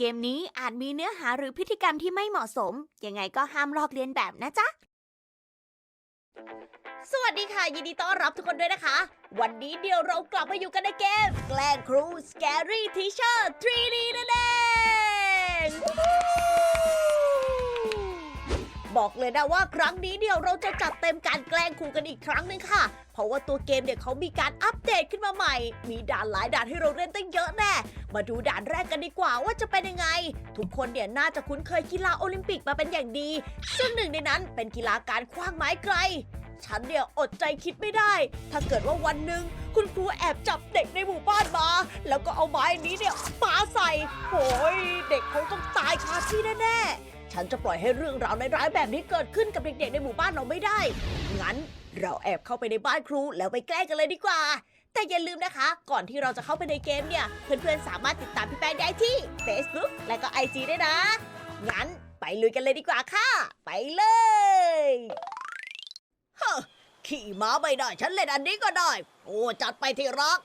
เกมนี้อาจมีเนื้อหาหรือพฤติกรรมที่ไม่เหมาะสม ยังไงก็ห้ามลอกเลียนแบบนะจ๊ะ สวัสดีค่ะ ยินดีต้อนรับทุกคนด้วยนะคะ วันนี้เดี๋ยวเรากลับมาอยู่กันในเกม แกล้งครู Scary Teacher 3D นั่นเอง บอกเลยนะว่าครั้งนี้เดี๋ยวเราจะจัดเต็มการแกล้งครูกันอีกครั้งหนึ่งค่ะ เพราะว่าตัวเกมเนี่ยเขามีการอัปเดตขึ้นมาใหม่ มีด่านหลายด่านให้เราเล่นตั้งเยอะแน่ มาดูด่านแรกกันดีกว่าว่าจะเป็นยังไง ทุกคนเนี่ยน่าจะคุ้นเคยกีฬาโอลิมปิกมาเป็นอย่างดี ซึ่งหนึ่งในนั้นเป็นกีฬาการคว้างไม้ไกล ฉันเนี่ยอดใจคิดไม่ได้ ถ้าเกิดว่าวันหนึ่งคุณครูแอบจับเด็กในหมู่บ้านมา แล้วก็เอาไม้นี้เนี่ยปาใส่โอ้ยเด็กคงต้องตายคาที่แน่ๆ ฉันจะปล่อยให้เรื่องราวร้ายๆแบบนี้เกิดขึ้นกับเด็กๆในหมู่บ้านเราไม่ได้ งั้นเราแอบเข้าไปในบ้านครูแล้วไปแกล้งกันเลยดีกว่า แต่อย่าลืมนะคะ ก่อนที่เราจะเข้าไปในเกมเนี่ย เพื่อนๆสามารถติดตามพี่แป้งได้ที่ Facebook และก็ IG ด้นะ งั้นไปลุยกันเลยดีกว่าค่ะ ไปเลยฮขี่ม้าไม่ได้ ฉันเล่นอันนี้ก็ได้ โอ้จัดไปที่รัก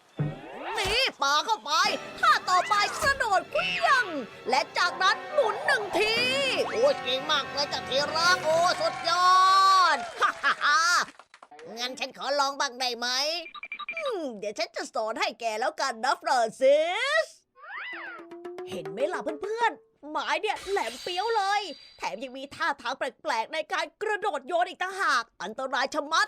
นี่ปาเข้าไปถ้าต่อไปกระโดดเคลี้ยง และจากนั้นหมุนหนึ่งที โอ้เก่งมากเลยจากทีรักโอ้สุดยอดฮ่าฮ่าฮ่างั้นฉันขอลองบ้างได้ไหมอืมเดี๋ยวฉันจะสอนให้แกแล้วกันนะฟรานซิส เห็นไหมล่ะเพื่อนๆ หมายเนี่ยแหลมเปี้ยวเลย แถมยังมีท่าทางแปลกๆ ในการกระโดดโยนอีกต่างหาก อันตรายชะมัด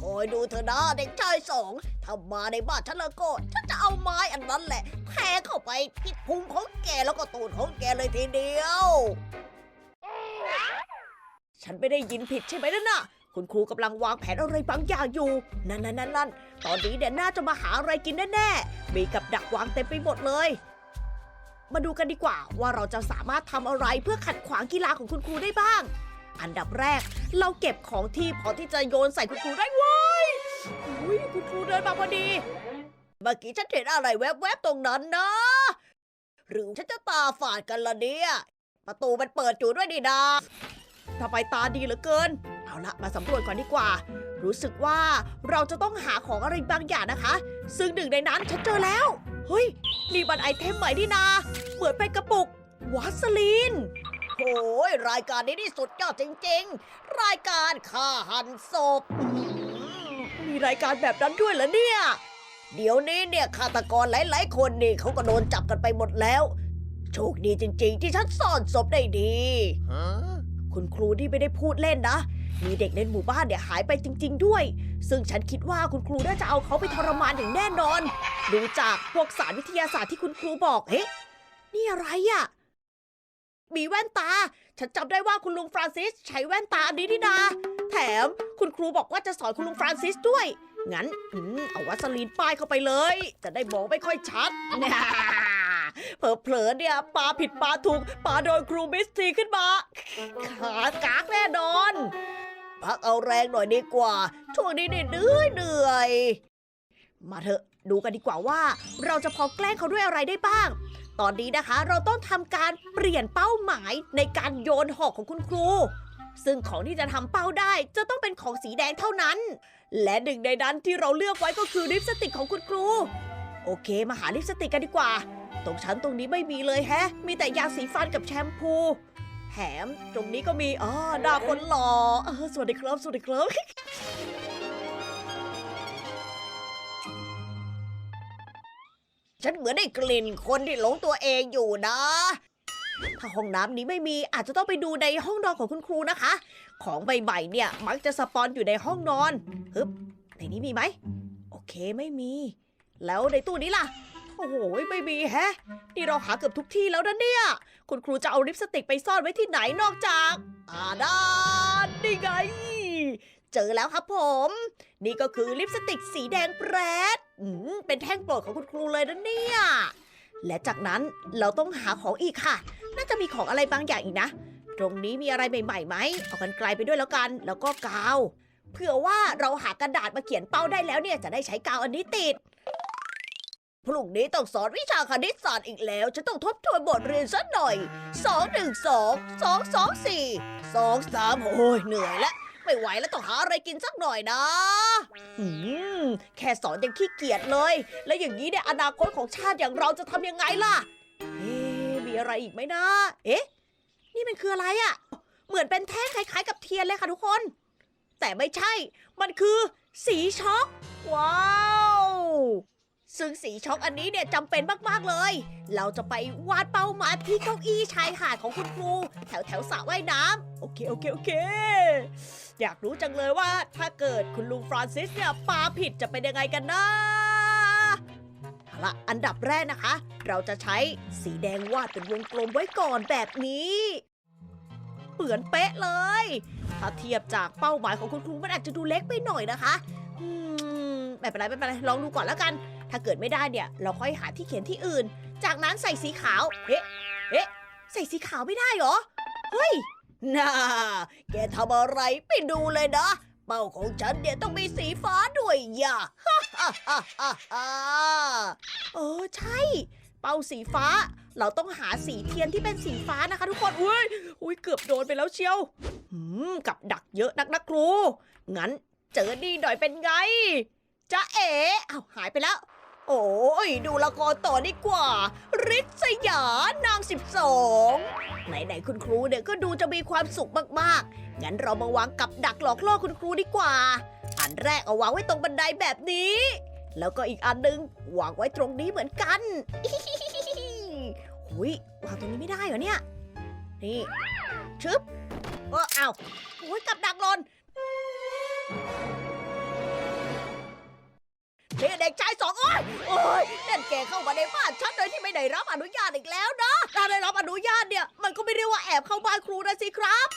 คอยดูเถอนะเด็กชายสองถ้ามาในบ้านฉันแล้วก็ฉันจะเอาไม้อันนั้นแหละแทงเข้าไปที่พุงของแกแล้วก็ตูดของแกเลยทีเดียว ฉันไม่ได้ยินผิดใช่ไหมนั่นน่ะคุณครูกำลังวางแผนอะไรบางอย่างอยู่ นั่นนั่นนั่นนนตอนนี้เนี่ยน่าจะมาหาอะไรกินแน่ๆ มีกับดักวางเต็มไปหมดเลย มาดูกันดีกว่าว่าเราจะสามารถทำอะไรเพื่อขัดขวางกีฬาของคุณครูได้บ้าง อันดับแรก เราเก็บของที่พอที่จะโยนใส่คุณครูได้เว้ยอุ้ยคุณครูเดินมาพอดี เมื่อกี้ฉันเห็นอะไรแวบๆตรงนั้นนะ หรือฉันจะตาฝาดกันละเนี่ย ประตูมันเปิดอยู่ด้วยนี่นาทำไมตาดีเหลือเกิน เอาละมาสำรวจก่อนดีกว่า รู้สึกว่าเราจะต้องหาของอะไรบางอย่างนะคะ ซึ่งหนึ่งในนั้นฉันเจอแล้ว เฮ้ยนี่มันไอเทมใหม่นี่นา เหมือนเป็นกระปุกวัสลีน โอ้ยรายการนี้นี่สุดยอดจริง ๆ รายการฆ่าหันศพอื้อหือมีรายการแบบนั้นด้วยเหรอเนี่ย เดี๋ยวนี้เนี่ยฆาตกรหลาย ๆ คนนี่เขาก็โดนจับกันไปหมดแล้ว โชคดีจริง ๆ ที่ฉันซ่อนศพได้ดี คุณครูที่ไม่ได้พูดเล่นนะ มีเด็กในหมู่บ้านเนี่ยหายไปจริง ๆ ด้วย ซึ่งฉันคิดว่าคุณครูน่าจะเอาเขาไปทรมานอย่างแน่นอน ดูจากพวกสารวิทยาศาสตร์ที่คุณครูบอก เฮ้นี่อะไรอะ่ะ มีแว่นตา ฉันจำได้ว่าคุณลุงฟรานซิสใช้แว่นตาอันนี้นี่นาแถมคุณครูบอกว่าจะสอนคุณลุงฟรานซิสด้วย งั้นอืมเอาวัสลีนป้ายเข้าไปเลย จะได้มองไม่ค่อยชัดเผลอๆเนี่ยปาผิดปาถูกปาโดนครูมิสทีขึ้นมา ขากากแน่นอน พักเอาแรงหน่อยดีกว่า ช่วงนี้เนี่ยเหนื่อยเหนื่อย มาเถอะดูกันดีกว่าว่า เราจะพอแกล้งเขาด้วยอะไรได้บ้าง ตอนนี้นะคะเราต้องทำการเปลี่ยนเป้าหมายในการโยนหอกของคุณครู ซึ่งของที่จะทำเป้าได้จะต้องเป็นของสีแดงเท่านั้น และหนึ่งในนั้นที่เราเลือกไว้ก็คือลิปสติกของคุณครู โอเค มาหาลิปสติกกันดีกว่า ตรงชั้นตรงนี้ไม่มีเลยแฮะ มีแต่ยาสีฟันกับแชมพูแถมตรงนี้ก็มีอ๋อหน้าคนหล่อเออสวัสดีครับสวัสดีครับ ฉันเหมือนได้กลิ่นคนที่หลงตัวเองอยู่นะ ถ้าห้องน้ำนี้ไม่มีอาจจะต้องไปดูในห้องนอนของคุณครูนะคะ ของใหม่ๆเนี่ยมักจะสปอนอยู่ในห้องนอนฮึบในนี้มีไหม โอเคไม่มี แล้วในตู้นี้ล่ะ โอ้โหไม่มีแฮะ นี่เราหาเกือบทุกที่แล้วนะเนี่ย คุณครูจะเอาลิปสติกไปซ่อนไว้ที่ไหนนอกจาก อาดานนี่ไง เจอแล้วครับผม นี่ก็คือลิปสติกสีแดงแปรดเป็นแท่งโปรดของคุณครูเลยนะเนี่ย และจากนั้นเราต้องหาของอีกค่ะ น่าจะมีของอะไรบางอย่างอีกนะ ตรงนี้มีอะไรใหม่ๆไหมเอากันไกลไปด้วยแล้วกัน แล้วก็กาว เผื่อว่าเราหากระดาษมาเขียนเป้าได้แล้วเนี่ยจะได้ใช้กาวอันนี้ติดพรุ่งนี้ต้องสอนวิชาคณิตศาสตร์อีกแล้วจะต้องทบทวนบทเรียนสักหน่อย 2 1 2 2 2 4 2 3โอ้ยเหนื่อยแล้ว ไม่ไหวแล้วต้องหาอะไรกินสักหน่อยนะอืมแค่สอนยังขี้เกียจเลย แล้วอย่างนี้เนี่ยอนาคตของชาติอย่างเราจะทำยังไงล่ะ เอ๊ะมีอะไรอีกไหมนะ เอ๊ะ นี่มันคืออะไรอะ่ะเหมือนเป็นแท่งคล้ายๆ กับเทียนเลยค่ะทุกคน แต่ไม่ใช่ มันคือ สีช็อก ว้าวซึ่งสีช็อกอันนี้เนี่ยจำเป็นมากๆเลย เราจะไปวาดเป้าหมายที่เก้าอี้ชายหาดของคุณครูแถวแถวๆสระว่ายน้ำโอเค โอเค โอเค อยากรู้จังเลยว่าถ้าเกิดคุณลุงฟรานซิสเนี่ยปาผิดจะเป็นยังไงกันนะเอาละอันดับแรกนะคะ เราจะใช้สีแดงวาดเป็นวงกลมไว้ก่อนแบบนี้เหมือนเป๊ะเลย ถ้าเทียบจากเป้าหมายของคุณครูมันอาจจะดูเล็กไปหน่อยนะคะอืมไม่เป็นไรไม่เป็นไรลองดูก่อนแล้วกัน ถ้าเกิดไม่ได้เนี่ย เราค่อยหาที่เขียนที่อื่น จากนั้นใส่สีขาวเอ๊ะเอ๊ะใส่สีขาวไม่ได้เหรอเฮ้ย น่า แกทำอะไรไปดูเลยนะ เป้าของฉันเนี่ยต้องมีสีฟ้าด้วยอย่าฮ่าฮ่าฮ่าฮ่าเออใช่ เป้าสีฟ้า เราต้องหาสีเทียนที่เป็นสีฟ้านะคะ ทุกคนอุ้ยอุ้ยเกือบโดนไปแล้วเชียวหืมกับดักเยอะนักนะครู งั้นเจอดีหน่อยเป็นไงจะเอ๋อ้าวหายไปแล้ว โอ้ยดูละครต่อดีกว่าริษยานางสิบสองไหนๆคุณครูเนี่ยก็ดูจะมีความสุขมากๆ งั้นเรามาวางกับดักหลอกล่อคุณครูดีกว่า อันแรกเอาวางไว้ตรงบันไดแบบนี้ แล้วก็อีกอันนึงวางไว้ตรงนี้เหมือนกันหุยวางตรงนี้ไม่ได้เหรอเนี่ย นี่ ชึบเออเอาโอ้ยกับดักหล่น เด็กชายสองโอ้ยโอ้ยนั่นแกเข้ามาในบ้านฉันโดยที่ไม่ได้รับอนุญาตอีกแล้วนะถ้าได้รับอนุญาตเนี่ย มันก็ไม่เรียกว่าแอบเข้าบ้านครูนะสิครับ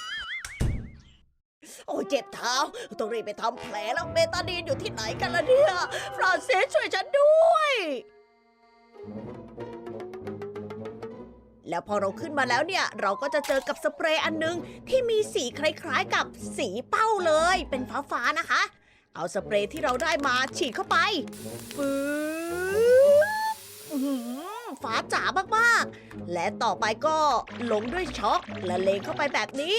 โอ้ยเจ็บเท้า ต้องรีบไปทำแผลแล้วเบตาดีนอยู่ที่ไหนกันล่ะเนี่ย ฟรานเซสช่วยฉันด้วย แล้วพอเราขึ้นมาแล้วเนี่ย เราก็จะเจอกับสเปรย์อันนึงที่มีสีคล้ายๆกับสีเป้าเลย เป็นฟ้าๆนะคะ เอาสเปรย์ที่เราได้มาฉีดเข้าไปฟื้ฟ้าจ๋ามากๆ และต่อไปก็ลงด้วยช็อกและเลงเข้าไปแบบนี้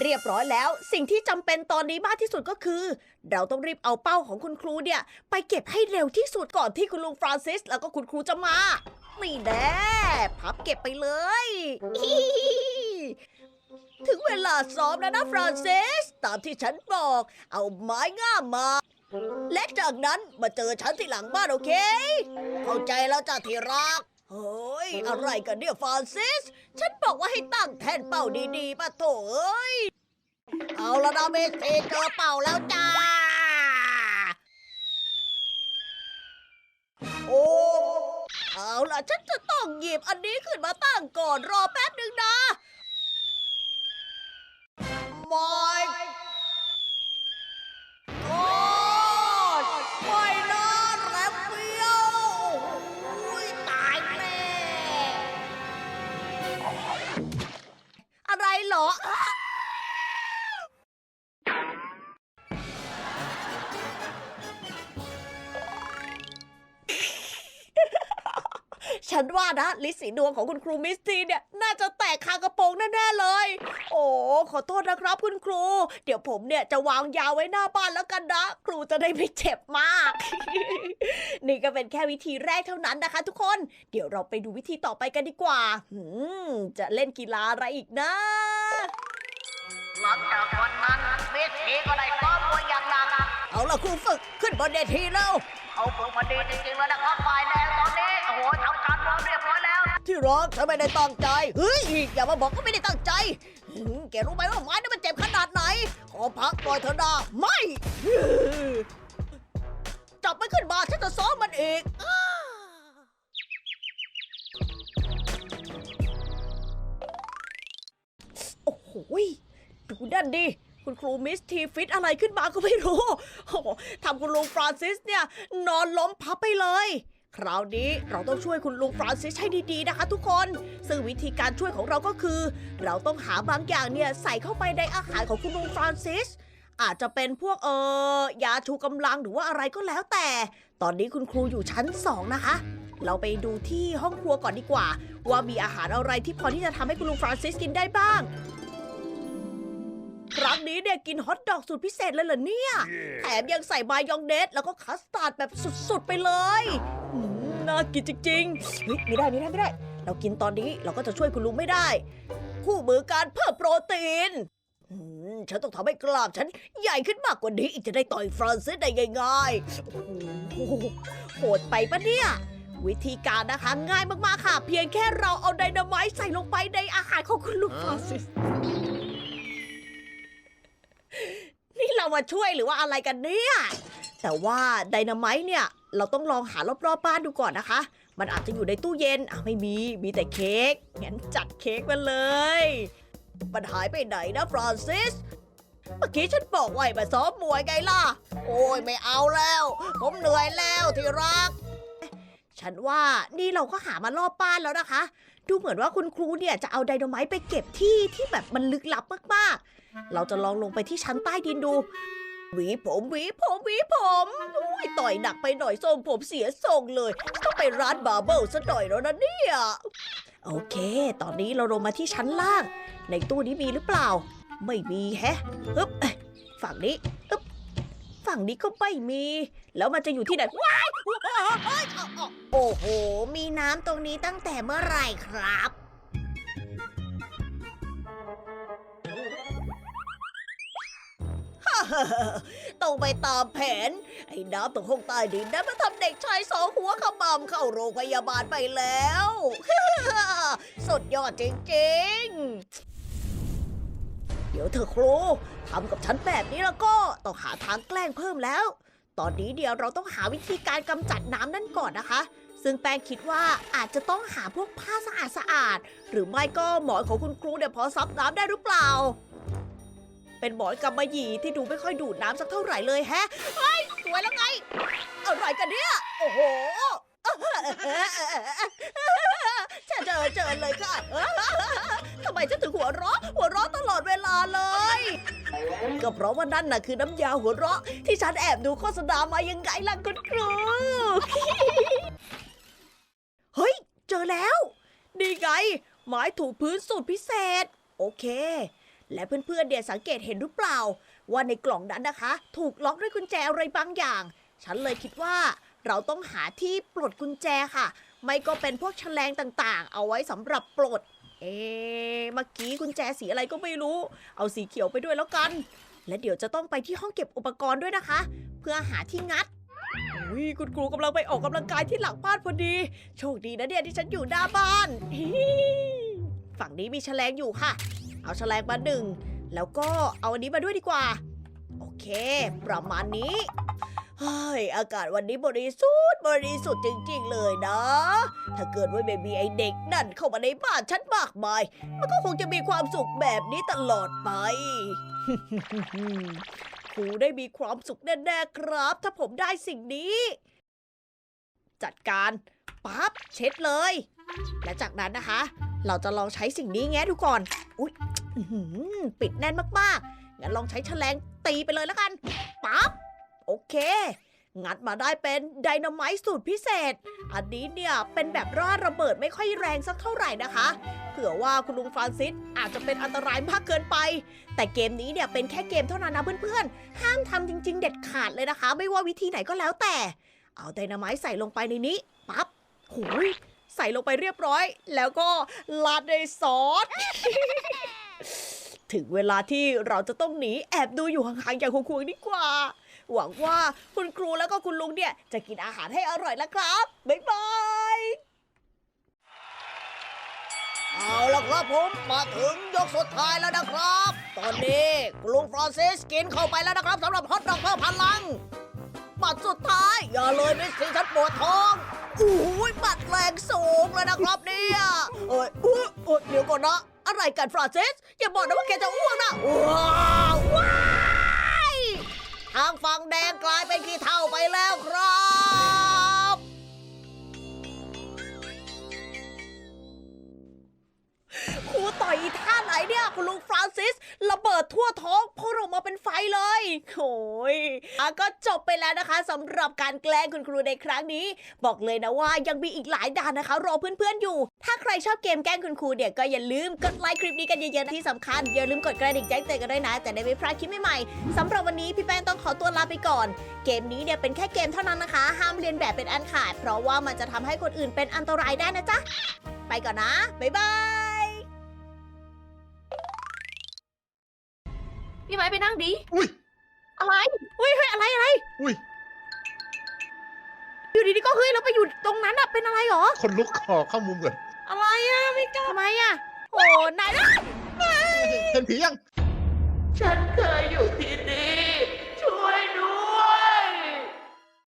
เรียบร้อยแล้วสิ่งที่จำเป็นตอนนี้มากที่สุดก็คือ เราต้องรีบเอาเป้าของคุณครูเนี่ย ไปเก็บให้เร็วที่สุดก่อนที่คุณลุงฟรานซิส แล้วก็คุณครูจะมานี่แน่พับเก็บไปเลย ถึงเวลาซ้อมแล้วนะฟรานซิส ตามที่ฉันบอก เอาไม้ง่ามมา และจากนั้นมาเจอฉันที่หลังบ้านโอเค เข้าใจแล้วจ้าที่รัก เฮ้ย อะไรกันเนี่ยฟรานซิส ฉันบอกว่าให้ตั้งแท่นเป้าดีๆมาโถเอ้ย เอาละนะเมสเซเจอเป่าแล้วจ้า โอ้เอาล่ะ ฉันจะต้องหยิบอันนี้ขึ้นมาตั้งก่อนรอแป๊บหนึ่งนะ ม ฉันว่านะลิสีดวงของคุณครูมิสทีเนี่ยน่าจะแตกคากระโปรงแน่ๆเลย โอ้ขอโทษนะครับคุณครู เดี๋ยวผมเนี่ยจะวางยาไว้หน้าบ้านแล้วกันนะ ครูจะได้ไม่เจ็บมาก นี่ก็เป็นแค่วิธีแรกเท่านั้นนะคะ ทุกคน เดี๋ยวเราไปดูวิธีต่อไปกันดีกว่าหืมจะเล่นกีฬาอะไรอีกนะหลังจากวันนั้นเมทีก็ได้ซ้อมมวยอย่างหนักเอาล่ะครูฝึกขึ้นบนเวทีแล้ว เอาฝึกมาดีจริงๆแล้วนะครับฝ่ายแดงตอนนี้โอ้โหทำการวอร์ม เรียบร้อยแล้ว ที่รักฉันไม่ได้ตั้งใจ เฮ้ยอย่ามาบอกว่าไม่ได้ตั้งใจหืมแกรู้ไหมว่าไม้นั้นมันเจ็บขนาดไหน ขอพักปล่อยเถอะนะไม่จับมันขึ้นมาฉันจะซ้อมมันอีกอ้าโอ้โหยดูนั่นดิคุณครูมิสทีฟิตอะไรขึ้นมาก็ไม่รู้โอ้โหทำคุณลุงฟรานซิสเนี่ย นอนล้มพับไปเลย คราวนี้เราต้องช่วยคุณลุงฟรานซิสให้ดีๆนะคะ ทุกคน ซึ่งวิธีการช่วยของเราก็คือ เราต้องหาบางอย่างเนี่ยใส่เข้าไปในอาหารของคุณลุงฟรานซิส อาจจะเป็นพวกเออยาชูกำลังหรือว่าอะไรก็แล้วแต่ ตอนนี้คุณครูอยู่ชั้นสองนะคะ เราไปดูที่ห้องครัวก่อนดีกว่า ว่ามีอาหารอะไรที่พอที่จะทำให้คุณลุงฟรานซิสกินได้บ้าง ครั้งนี้เนี่ยกินฮอทดอกสูตรพิเศษเลยเหรอเนี่ย แถมยังใส่มายองเนสแล้วก็คัสตาร์ดแบบสุดๆไปเลยอืมน่ากินจริงๆเฮ้ยไม่ได้ไม่ได้ไม่ได้เเรากินตอนนี้เราก็จะช่วยคุณลุงไม่ได้ คู่มือการเพิ่มโปรตีนอืมฉันต้องทำให้กล้ามฉันใหญ่ขึ้นมากกว่านี้อีกจะได้ต่อยฟรานซิสได้ง่ายๆโอ้โหโหดไปปะเนี่ย วิธีการนะคะง่ายมากๆค่ะ เพียงแค่เราเอาไดนาไมต์ใส่ลงไปในอาหารของคุณลุงฟรานซิส มาช่วยหรือว่าอะไรกันเนี่ย แต่ว่าไดนาไมต์เนี่ย เราต้องลองหารอบๆบ้านดูก่อนนะคะ มันอาจจะอยู่ในตู้เย็นอะไม่มี มีแต่เค้ก งั้นจัดเค้กมาเลย มันหายไปไหนนะฟรานซิส เมื่อกี้ฉันบอกไว้มาซ้อมมวยไงล่ะ โอ้ยไม่เอาแล้ว ผมเหนื่อยแล้วที่รัก ฉันว่านี่เราก็หามารอบบ้านแล้วนะคะ ดูเหมือนว่าคุณครูเนี่ยจะเอาไดนาไมต์ไปเก็บที่ที่แบบมันลึกลับมากๆ เราจะลองลงไปที่ชั้นใต้ดินดู หวีผมหวีผมหวีผมอุ้ยต่อยหนักไปหน่อยทรงผมเสียทรงเลยต้องไปร้านบาร์เบิลซะหน่อยแล้วนะเนี่ยโอเค ตอนนี้เราลงมาที่ชั้นล่าง ในตู้นี้มีหรือเปล่า ไม่มีแฮะฮึบฝั่งนี้ฮึบฝั่งนี้ก็ไม่มี แล้วมันจะอยู่ที่ไหนว้ายว้ายเอ้ยเอาเอาโอ้โห มีน้ำตรงนี้ตั้งแต่เมื่อไหร่ครับ ต้องไปตามแผน ไอ้น้ำตรงห้องใต้ดินนั้นมาทำเด็กชายสองหัวขมำเข้าโรงพยาบาลไปแล้ว สุดยอดจริงๆ เดี๋ยวเธอครูทำกับฉันแบบนี้แล้วก็ต้องหาทางแกล้งเพิ่มแล้ว ตอนนี้เดี๋ยวเราต้องหาวิธีการกำจัดน้ำนั่นก่อนนะคะซึ่งแป้งคิดว่าอาจจะต้องหาพวกผ้าสะอาดสะอาดๆหรือไม่ก็หมอนของคุณครูเนี่ยพอซับน้ำได้หรือเปล่า เป็นหมอนกำมะหยี่ที่ดูไม่ค่อยดูดน้ำสักเท่าไหร่เลยแฮะเฮ้ยสวยแล้วไงอะไรกันเนี่ย โอ้โหเจอเจอเจอเลยค่ะทำไมฉันถึงหัวเราะ หัวเราะตลอดเวลาเลย ก็เพราะว่านั่นน่ะคือน้ำยาหัวเราะ ที่ฉันแอบดูโฆษณามายังไงล่ะคุณครู เฮ้ย เจอแล้ว นี่ไงไม้ถูพื้นสูตรพิเศษ โอเค และเพื่อนๆเนี่ยสังเกตเห็นหรือเปล่า ว่าในกล่องนั้นนะคะ ถูกล็อกด้วยกุญแจอะไรบางอย่าง ฉันเลยคิดว่าเราต้องหาที่ปลดกุญแจค่ะ ไม่ก็เป็นพวกแฉลงต่างๆ เอาไว้สำหรับปลด เอ๊เมื่อกี้กุญแจสีอะไรก็ไม่รู้ เอาสีเขียวไปด้วยแล้วกัน และเดี๋ยวจะต้องไปที่ห้องเก็บอุปกรณ์ด้วยนะคะ เพื่อหาที่งัดอุ้ยคุณครูกำลังไปออกกำลังกายที่หลังบ้านพอดี โชคดีนะเนี่ยที่ฉันอยู่หน้าบ้าน ฝั่งนี้มีแฉลงอยู่ค่ะ เอาแฉลงมาหนึ่ง แล้วก็เอาอันนี้มาด้วยดีกว่า โอเค ประมาณนี้เฮ้ยอากาศวันนี้บริสุทธิ์บริสุทธิ์จริง ๆ เลยนะ ถ้าเกิดว่าไม่มีไอเด็กนั่นเข้ามาในบ้านฉันมากมาย มันก็คงจะมีความสุขแบบนี้ตลอดไปครูได้มีความสุขแน่ๆครับ ถ้าผมได้สิ่งนี้ จัดการปั๊บเช็ดเลย และจากนั้นนะคะ เราจะลองใช้สิ่งนี้แงะดูก่อน อุ๊ย ปิดแน่นมากๆ งั้นลองใช้แฉลงตีไปเลยแล้วกัน ปั๊บ โอเค งัดมาได้เป็นไดนาไมต์สูตรพิเศษ อันนี้เนี่ยเป็นแบบร่าระเบิดไม่ค่อยแรงสักเท่าไหร่นะคะ เผื่อว่าคุณลุงฟรานซิสอาจจะเป็นอันตรายมากเกินไป แต่เกมนี้เนี่ยเป็นแค่เกมเท่านั้นนะเพื่อนๆ ห้ามทำจริง ๆ เด็ดขาดเลยนะคะ ไม่ว่าวิธีไหนก็แล้วแต่ เอาไดนาไมต์ใส่ลงไปในนี้ ปั๊บหูยใส่ลงไปเรียบร้อย แล้วก็ลาดด้วยซอส ถึงเวลาที่เราจะต้องหนีแอบดูอยู่ห่างๆอย่างควงๆดีกว่า หวังว่าคุณครูแล้วก็คุณลุงเนี่ย จะกินอาหารให้อร่อยแล้วครับ บ๊ายบายเอาละครับผมมาถึงยกสุดท้ายแล้วนะครับ ตอนนี้ลุงฟรานซิสกินเข้าไปแล้วนะครับสำหรับฮอตดอกเพิ่มพลังบัตรสุดท้ายอย่าเลยมิสซี่ฉันปวดท้องอู้ยบัตรแรงสูงเลยนะครับเนี่ยเอ้ยอู้เอ้ยเดี๋ยวก่อนนะ อะไรกันฟรานซิส อย่าบอกนะว่าแกจะอ้วกนะว้าวว้ายทางฝั่งแดงกลายเป็นขี้เท่าไปแล้วครับ ครูต่อยอีท่าไหนเนี่ย คุณลุงฟรานซิสระเบิดทั่วท้อง กมาเป็นไฟเลยโอ้ยอะก็จบไปแล้วนะคะสำหรับการแกล้งคุณครูในครั้งนี้ บอกเลยนะว่ายังมีอีกหลายด่านนะคะ รอเพื่อนๆอยู่ ถ้าใครชอบเกมแกล้งคุณครูเนี่ยก็อย่าลืมกดไลค์คลิปนี้กันเยอะๆนะที่สำคัญอย่าลืมกดกระดิ่งแจ้งเตือนกันด้วยนะจะได้ไม่พลาดคลิปใหม่ๆสำหรับวันนี้พี่แป้งต้องขอตัวลาไปก่อน เกมนี้เนี่ยเป็นแค่เกมเท่านั้นนะคะ ห้ามเรียนแบบเป็นอันขาด เพราะว่ามันจะทำให้คนอื่นเป็นอันตรายได้นะจ๊ะไปก่อนนะบ๊ายบาย ไม้ไปนั่งดิ อุ้ย อะไรเฮ้ยเฮ้ยอะไรอะไร อุ้ย อยู่ดีๆก็เฮ้ยเราไปอยู่ตรงนั้นอะเป็นอะไรหรอ คนลุกขอเข้ามุมก่อนอะไรอะไม่กล้าทำไมอะโอ้นายนะเห็นผียัง ฉันเคยอยู่ที่นี่